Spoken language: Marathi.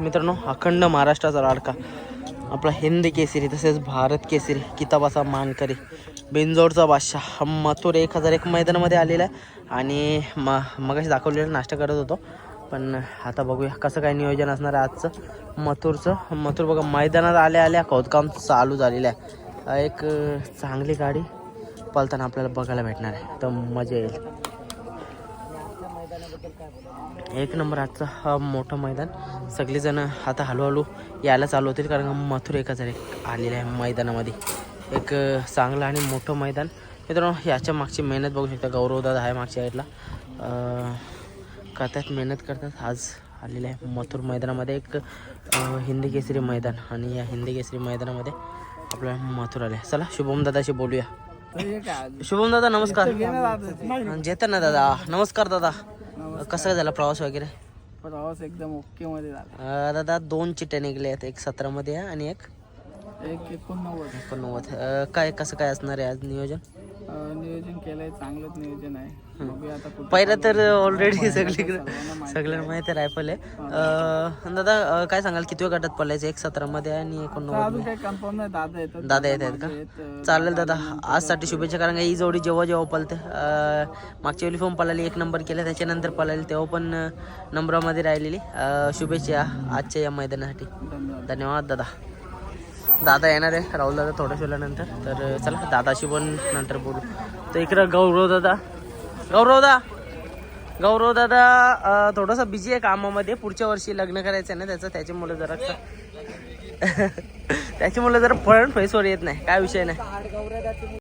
मित्रांनो अखंड महाराष्ट्राचा लाडका. आपला हिंद केसरी तसेच भारत केसरी किताबाचा मानकरी बेंजोडचा बादशाह मथुर एक हजार एक मैदानामध्ये आलेला आहे. आणि म मगाशी दाखवलेला नाश्ता करत होतो. पण आता बघूया कसं काय नियोजन असणार आहे आजचं. मथुरचं मथुर बघा मैदानात आल्या आल्या खोदकाम चालू झालेलं आहे. एक चांगली गाडी पलताना आपल्याला बघायला भेटणार आहे. तर मजा येईल. एक नंबर आजचा हा मोठं मैदान. सगळेजण आता हळूहळू यायला चालू होतील कारण मथुर एक हजार एक आलेलं आहे मैदानामध्ये. एक चांगलं आणि मोठं मैदान. मित्रांनो याच्या मागची मेहनत बघू शकता. गौरवदादा आहे मागच्या साईडला करतात मेहनत करतात. आज आलेलं आहे मथुर मैदानामध्ये एक हिंदी केसरी मैदान. आणि या हिंदी केसरी मैदानामध्ये आपल्याला मथुर आले चला शुभम दादाशी बोलूया. शुभम दादा नमस्कार. जेता ना दादा. नमस्कार दादा. कसं झाला प्रवास वगैरे? प्रवास एकदम ओके मध्ये झाला. अं, दादा दोन चिट्ट्या निघल्या आहेत एक सतरामध्ये आणि एक एक एकोणनव्वद. एकोणनव्वद. अं, काय कसं काय असणार आहे आज नियोजन? नियोजन केलंय चांगलंच नियोजन आहे. बघूया आता कुठं पहिलं तर ऑलरेडी सगळीकडे सगळ्यांना माहिती आहे. रायफल आहे अं, दादा अं, काय सांगाल? किती वेळ गटात पडलायचं एक सतरामध्ये आणि एकोणनव्वद अजून काही कन्फर्म नाही दादा येतात दादा येत आहेत का? अं, चालेल दादा. आजसाठी शुभेच्छा कारण का ही जोडी जेव्हा जेव्हा पळते अं, मागच्या वेळी पण पळाली एक नंबर केला त्याच्यानंतर पळाली तेव्हा पण अं, नंबरामध्ये राहिलेली. अं, शुभेच्छा आजच्या या मैदानासाठी. धन्यवाद. धन्यवाद दादा. दादा येणार आहे राहुल दादा थोड्याच वेळानंतर. तर चला दादाशी पण नंतर बोलू. तर इकडं गौरव दादा. गौरव दा. गौरव दादा थोडासा बिझी आहे कामामध्ये. पुढच्या वर्षी लग्न करायचं आहे ना त्याचं त्याच्यामुळे जरा त्याच्यामुळे जरा फळण फैसवर येत नाही. काय विषय नाही.